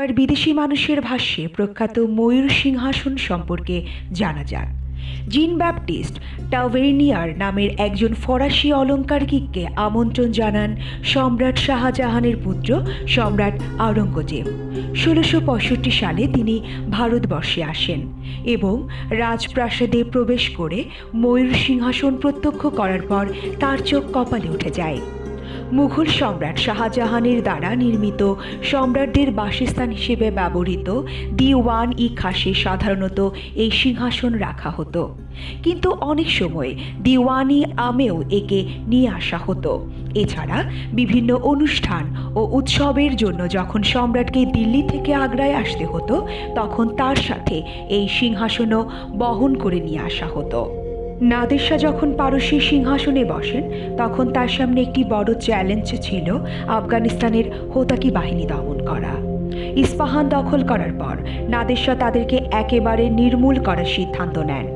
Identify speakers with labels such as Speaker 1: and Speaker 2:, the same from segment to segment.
Speaker 1: এবার বিদেশি মানুষের ভাষ্যে প্রখ্যাত ময়ূর সিংহাসন সম্পর্কে জানা যাক। জিন ব্যাপটিস্ট টাওভের্নিয়ার নামের একজন ফরাসি অলঙ্কারকিককে আমন্ত্রণ জানান সম্রাট শাহজাহানের পুত্র সম্রাট আওরঙ্গজেব। ষোলোশো পঁয়ষট্টি সালে তিনি ভারতবর্ষে আসেন এবং রাজপ্রাসাদে প্রবেশ করে ময়ূর সিংহাসন প্রত্যক্ষ করার পর তার চোখ কপালে উঠে যায়। মুঘল সম্রাট শাহজাহানের দ্বারা নির্মিত সম্রাটদের বাসস্থান হিসেবে ব্যবহৃত দিওয়ান ই খাসে সাধারণত এই সিংহাসন রাখা হতো। কিন্তু অনেক সময় দিওয়ানি আমেও একে নিয়ে আসা হতো। এছাড়া বিভিন্ন অনুষ্ঠান ও উৎসবের জন্য যখন সম্রাটকে দিল্লি থেকে আগ্রায় আসতে হতো, তখন তার সাথে এই সিংহাসনও বহন করে নিয়ে আসা হতো। নাদের শাহ যখন পারসী সিংহাসনে বসেন, তখন তার সামনে একটি বড় চ্যালেঞ্জ ছিল আফগানিস্তানের হোতাকি বাহিনী দমন করা। ইস্পাহান দখল করার পর নাদের শাহ তাদেরকে একেবারে নির্মূল করার সিদ্ধান্ত নেন।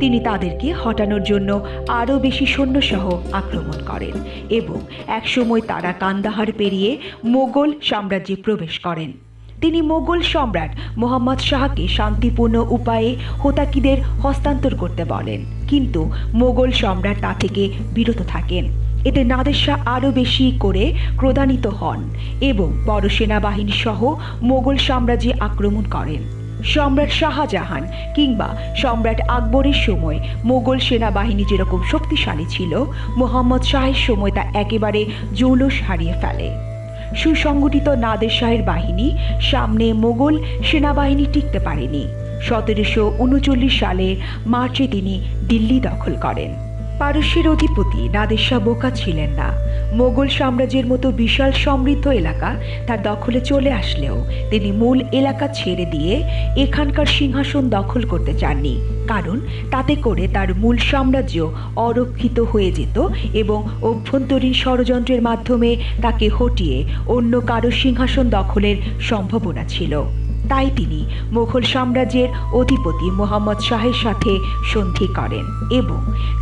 Speaker 1: তিনি তাদেরকে হটানোর জন্য আরও বেশি সৈন্যসহ আক্রমণ করেন এবং একসময় তারা কান্দাহার পেরিয়ে মোগল সাম্রাজ্যে প্রবেশ করেন। তিনি মোগল সম্রাট মোহাম্মদ শাহকে শান্তিপূর্ণ উপায়ে হোতাকিদের হস্তান্তর করতে বলেন। কিন্তু মোগল সম্রাট তা থেকে বিরত থাকেন। এতে নাদের শাহ আরও বেশি করে ক্রোধান্বিত হন এবং বড় সেনাবাহিনী সহ মোগল সাম্রাজ্যে আক্রমণ করেন। সম্রাট শাহজাহান কিংবা সম্রাট আকবরের সময় মোগল সেনাবাহিনী যেরকম শক্তিশালী ছিল, মোহাম্মদ শাহের সময় তা একেবারে জৌলস হারিয়ে ফেলে। সুসংগঠিত নাদের শাহের বাহিনী সামনে মোগল সেনাবাহিনী টিকতে পারেনি। সতেরোশো উনচল্লিশ সালে মার্চে তিনি দিল্লি দখল করেন। পারস্যের অধিপতি নাদের শাহ বোকা ছিলেন না। মোগল সাম্রাজ্যের মতো বিশাল সমৃদ্ধ এলাকা তার দখলে চলে আসলেও তিনি মূল এলাকা ছেড়ে দিয়ে এখানকার সিংহাসন দখল করতে চাননি। কারণ তাতে করে তার মূল সাম্রাজ্য অরক্ষিত হয়ে যেত এবং অভ্যন্তরীণ ষড়যন্ত্রের মাধ্যমে তাকে হটিয়ে অন্য কারও সিংহাসন দখলের সম্ভাবনা ছিল। তাই তিনি মুঘল সাম্রাজ্যের অধিপতি মোহাম্মদ শাহের সাথে সন্ধি করেন এবং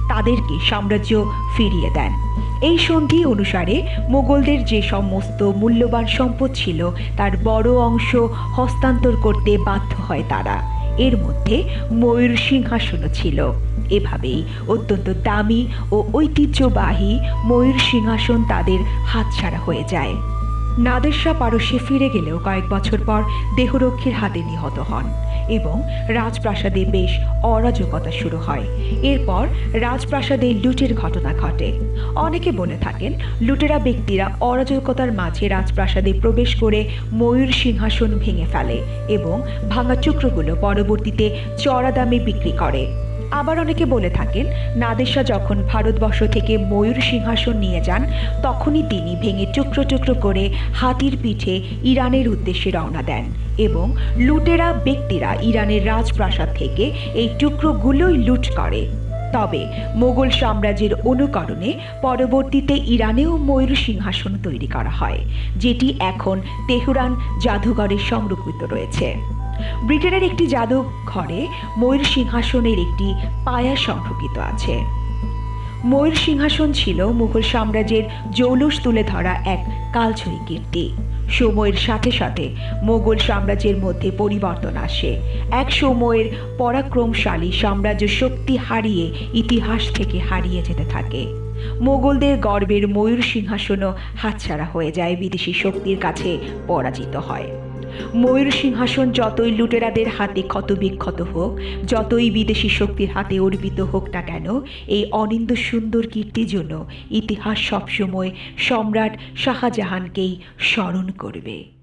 Speaker 1: তাদেরকে সাম্রাজ্য ফিরিয়ে দেন। এই সন্ধি অনুসারে মোগলদের যে সমস্ত মূল্যবান সম্পদ ছিল, তার বড় অংশ হস্তান্তর করতে বাধ্য হয় তারা। এর মধ্যে ময়ূর সিংহাসনও ছিল। এভাবেই অত্যন্ত দামি ও ঐতিহ্যবাহী ময়ূর সিংহাসন তাদের হাতছাড়া হয়ে যায়। নাদের শাহ পারস্যে ফিরে গেলেও কয়েক বছর পর দেহরক্ষীর হাতে নিহত হন এবং রাজপ্রাসাদে বেশ অরাজকতা শুরু হয়। এরপর রাজপ্রাসাদে লুটের ঘটনা ঘটে। অনেকে বলে থাকেন, লুটেরা ব্যক্তিরা অরাজকতার মাঝে রাজপ্রাসাদে প্রবেশ করে ময়ূর সিংহাসন ভেঙে ফেলে এবং ভাঙা টুকরোগুলো পরবর্তীতে চড়া দামে বিক্রি করে। আবার অনেকে বলে থাকেন, নাদেশা যখন ভারতবর্ষ থেকে ময়ূর সিংহাসন নিয়ে যান, তখনই তিনি ভেঙে টুকরো টুকরো করে হাতির পিঠে ইরানের উদ্দেশ্যে রওনা দেন এবং লুটেরা ব্যক্তিরা ইরানের রাজপ্রাসাদ থেকে এই টুকরোগুলোই লুট করে। তবে মোগল সাম্রাজ্যের অনুকরণে পরবর্তীতে ইরানেও ময়ূর সিংহাসন তৈরি করা হয়, যেটি এখন তেহরান জাদুঘরে সংরক্ষিত রয়েছে। ব্রিটেনের একটি জাদুঘরে ময়ূর সিংহাসনের একটি পায়া সংরক্ষিত আছে। ময়ূর সিংহাসন ছিল মুঘল সাম্রাজ্যের জৌলুস তুলে ধরা এক কালছড়ি কীর্তি। সময়ের সাথে সাথে মোগল সাম্রাজ্যের মধ্যে পরিবর্তন আসে। এক সময়ের পরাক্রমশালী সাম্রাজ্য শক্তি হারিয়ে ইতিহাস থেকে হারিয়ে যেতে থাকে। মোগলদের গর্বের ময়ূর সিংহাসনও হাতছাড়া হয়ে যায় বিদেশি শক্তির কাছে পরাজিত হয়। ময়ূর সিংহাসন যতই লুটেরাদের হাতে ক্ষত বিক্ষত হোক, যতই বিদেশি শক্তির হাতে অর্পিত হোক না কেন, এই অনিন্দ সুন্দর কীর্তির জন্য ইতিহাস সবসময় সম্রাট শাহজাহানকেই স্মরণ করবে।